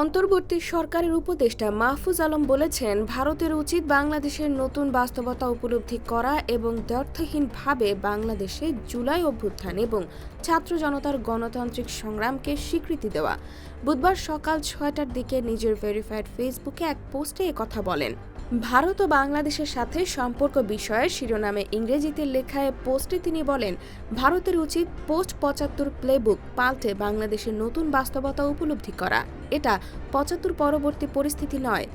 অন্তর্বর্তী সরকারের উপদেষ্টা মাহফুজ আলম বলেছেন, ভারতের উচিত বাংলাদেশের নতুন বাস্তবতা উপলব্ধি করা এবং দ্ব্যর্থহীনভাবে বাংলাদেশে জুলাই অভ্যুত্থান এবং ছাত্র জনতার গণতান্ত্রিক সংগ্রামকে স্বীকৃতি দেওয়া। বুধবার সকাল ছয়টার দিকে নিজের ভেরিফাইড ফেসবুকে এক পোস্টে কথা বলেন। ভারত ও বাংলাদেশের সাথে সম্পর্ক বিষয়ে শিরোনামে ইংরেজিতে লেখায় পোস্টে তিনি বলেন, ভারতের উচিত পোস্ট পঁচাত্তর প্লেবুক পাল্টে বাংলাদেশের নতুন বাস্তবতা উপলব্ধি করা। এটা পঁচাত্তর পরবর্তী পরিস্থিতি নয়।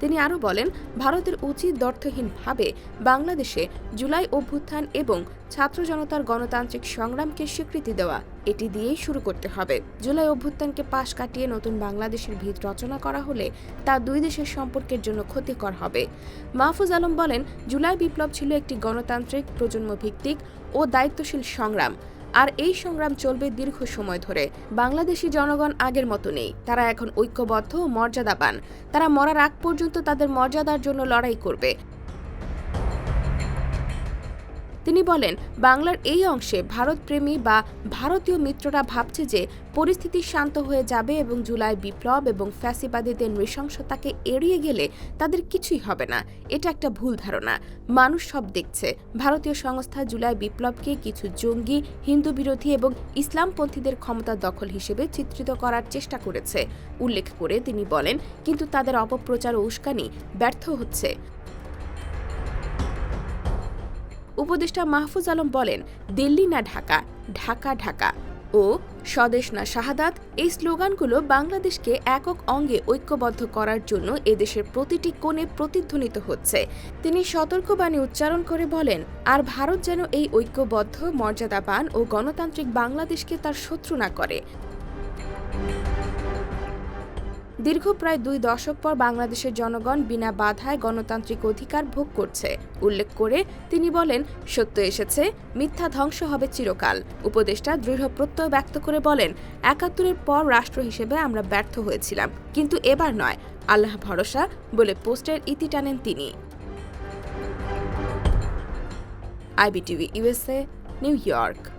তিনি আরও বলেন, ভারতের উচিত দর্থহীনভাবে বাংলাদেশে জুলাই অভ্যুত্থান এবং ছাত্র জনতার গণতান্ত্রিক সংগ্রামকে স্বীকৃতি দেওয়া, এটি দিয়েই শুরু করতে হবে। জুলাই অভ্যুত্থানকে পাশ কাটিয়ে নতুন বাংলাদেশের ভিত রচনা করা হলে তা দুই দেশের সম্পর্কের জন্য ক্ষতিকর হবে। মাহফুজ আলম বলেন, জুলাই বিপ্লব ছিল একটি গণতান্ত্রিক প্রজন্ম ভিত্তিক ও দায়িত্বশীল সংগ্রাম। আর এই সংগ্রাম চলবে দীর্ঘ সময় ধরে। বাংলাদেশি জনগণ আগের মতো নেই। তারা এখন ঐক্যবদ্ধ ও মর্যাদাবান। তারা মরার আগ পর্যন্ত তাদের মর্যাদার জন্য লড়াই করবে। তিনি বলেন, বাংলার এই অংশে ভারতপ্রেমী বা ভারতীয় মিত্ররা ভাবছে যে পরিস্থিতি শান্ত হয়ে যাবে এবং জুলাই বিপ্লব এবং ফ্যাসিবাদীদের নৃশংসতাকে এড়িয়ে গেলে তাদের কিছুই হবে না। এটা একটা ভুল ধারণা। মানুষ সব দেখছে। ভারতীয় সংস্থা জুলাই বিপ্লবকে কিছু জঙ্গি হিন্দু বিরোধী এবং ইসলামপন্থীদের ক্ষমতা দখল হিসেবে চিত্রিত করার চেষ্টা করেছে। উল্লেখ করে তিনি বলেন, কিন্তু তাদের অপপ্রচার ও উস্কানি ব্যর্থ হচ্ছে। উপদেষ্টা মাহফুজ আলম বলেন, দিল্লি না ঢাকা ঢাকা ঢাকা। ও, স্বদেশ না শাহাদাত, এই স্লোগানগুলো বাংলাদেশকে একক অঙ্গে ঐক্যবদ্ধ করার জন্য এদেশের প্রতিটি কোণে প্রতিধ্বনিত হচ্ছে। তিনি সতর্কবাণী উচ্চারণ করে বলেন, আর ভারত যেন এই ঐক্যবদ্ধ, মর্যাদাবান ও গণতান্ত্রিক বাংলাদেশকে তার শত্রু না করে। দীর্ঘ প্রায় দুই দশক পর বাংলাদেশের জনগণ বিনা বাধায় গণতান্ত্রিক অধিকার ভোগ করছে। উল্লেখ করে তিনি বলেন, সত্য এসেছে, মিথ্যা ধ্বংস হবে চিরকাল। উপদেষ্টা দৃঢ় প্রত্যয় ব্যক্ত করে বলেন, একাত্তরের পর রাষ্ট্র হিসেবে আমরা ব্যর্থ হয়েছিলাম, কিন্তু এবার নয়। আল্লাহ ভরসা, বলে পোস্টের ইতি টানেন তিনি। IBTV USA New York.